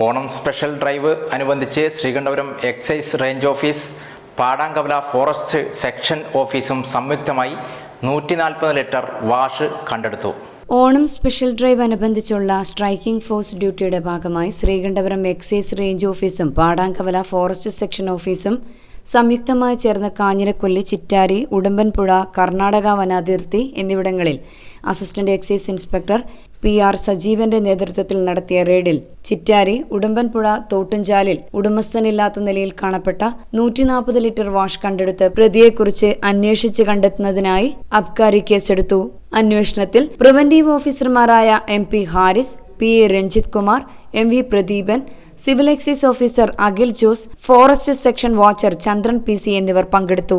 Onam special drive അനുബന്ധിച്ച് Sreekandapuram excise range office Padankavala forest section ഓഫീസും സംയുക്തമായി നൂറ്റി നാൽപ്പത് ലിറ്റർ വാഷ് കണ്ടെടുത്തു. ഓണം സ്പെഷ്യൽ ഡ്രൈവ് അനുബന്ധിച്ചുള്ള സ്ട്രൈക്കിംഗ് ഫോഴ്സ് ഡ്യൂട്ടിയുടെ ഭാഗമായി ശ്രീകണ്ഠപുരം എക്സൈസ് റേഞ്ച് ഓഫീസും പാടാങ്കവല ഫോറസ്റ്റ് സെക്ഷൻ ഓഫീസും സംയുക്തമായി ചേർന്ന് കാഞ്ഞിരക്കൊല്ലി ചിറ്റാരി ഉടുമ്പൻപുഴ കർണാടക വനാതിർത്തി എന്നിവിടങ്ങളിൽ assistant excise inspector P R സജീവന്റെ നേതൃത്വത്തിൽ നടത്തിയ റെയ്ഡിൽ ചിറ്റാരി ഉടുമ്പൻപുഴ തോട്ടുംചാലിൽ ഉടമസ്ഥനില്ലാത്ത നിലയിൽ കാണപ്പെട്ട നൂറ്റിനാൽപ്പത് ലിറ്റർ വാഷ് കണ്ടെടുത്ത് പ്രതിയെക്കുറിച്ച് അന്വേഷിച്ച് കണ്ടെത്തുന്നതിനായി അബ്കാരി കേസെടുത്തു. അന്വേഷണത്തിൽ പ്രിവന്റീവ് ഓഫീസർമാരായ M P Haris P A Ranjith Kumar M V Pradeepan civil excise officer Akhil Jose forest section watcher Chandran P C എന്നിവർ പങ്കെടുത്തു.